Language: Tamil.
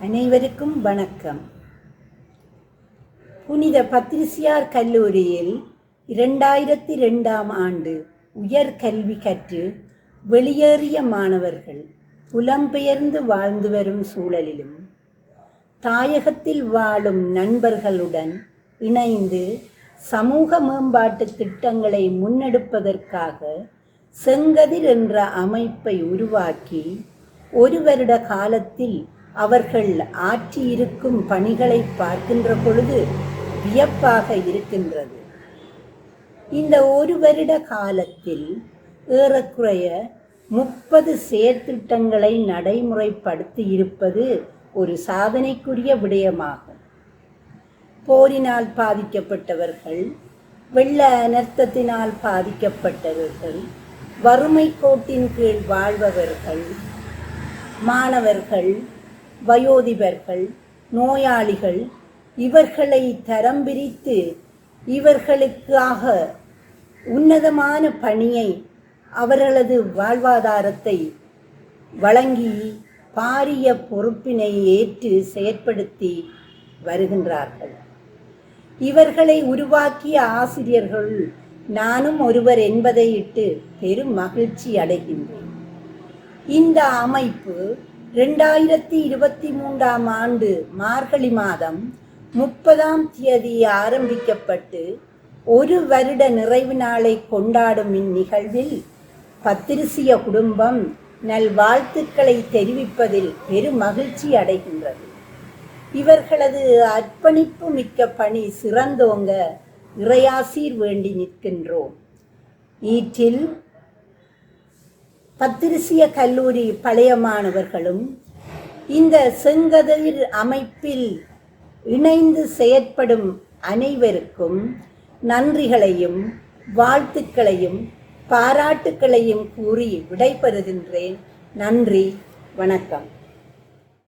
அனைவருக்கும் வணக்கம். புனித பத்திரிசியார் கல்லூரியில் இரண்டாயிரத்தி ரெண்டாம் ஆண்டு உயர் கல்வி கற்று வெளியேறிய மாணவர்கள் புலம்பெயர்ந்து வாழ்ந்து வரும் சூழலிலும் தாயகத்தில் வாழும் நண்பர்களுடன் இணைந்து சமூக மேம்பாட்டு திட்டங்களை முன்னெடுப்பதற்காக செங்கதிர் என்ற அமைப்பை உருவாக்கி ஒரு வருட காலத்தில் அவர்கள் ஆற்றியிருக்கும் பணிகளை பார்க்கின்ற பொழுது வியப்பாக இருக்கின்றது. இந்த ஒரு வருட காலத்தில் ஏறக்குறைய முப்பது செயற்திட்டங்களை நடைமுறைப்படுத்தி இருப்பது ஒரு சாதனைக்குரிய விடயமாகும். போரினால் பாதிக்கப்பட்டவர்கள் வெள்ள அனர்த்தத்தினால் பாதிக்கப்பட்டவர்கள் வறுமை கோட்டின் கீழ் வாழ்பவர்கள் மாணவர்கள் வயோதிபர்கள் நோயாளிகள் இவர்களை தரம் பிரித்து இவர்களுக்காக உன்னதமான பணியை அவர்களது வாழ்வாதாரத்தை வழங்கி பாரிய பொறுப்பினை ஏற்று செயற்படுத்தி வருகின்றார்கள். இவர்களை உருவாக்கிய ஆசிரியர்கள் நானும் ஒருவர் என்பதை இட்டு பெரும் மகிழ்ச்சி அடைகின்றேன். இந்த அமைப்பு ரெண்டாயிரத்தி இருபத்தி மூன்றாம் ஆண்டு மார்கழி மாதம் முப்பதாம் தேதி ஆரம்பிக்கப்பட்டு ஒரு வருட நிறைவு நாளை கொண்டாடும் இந்நிகழ்வில் பத்திரிசிய குடும்பம் நல்வாழ்த்துக்களை தெரிவிப்பதில் பெரும் மகிழ்ச்சி அடைகின்றது. இவர்களது அர்ப்பணிப்பு மிக்க பணி சிறந்தோங்க இறையாசீர் வேண்டி நிற்கின்றோம். ஈற்றில் பத்திரிசிய கல்லூரி பழைய மாணவர்களும் இந்த செங்கதிர் அமைப்பில் இணைந்து செயற்படும் அனைவருக்கும் நன்றிகளையும் வாழ்த்துக்களையும் பாராட்டுக்களையும் கூறி விடைபெறுகின்றேன். நன்றி வணக்கம்.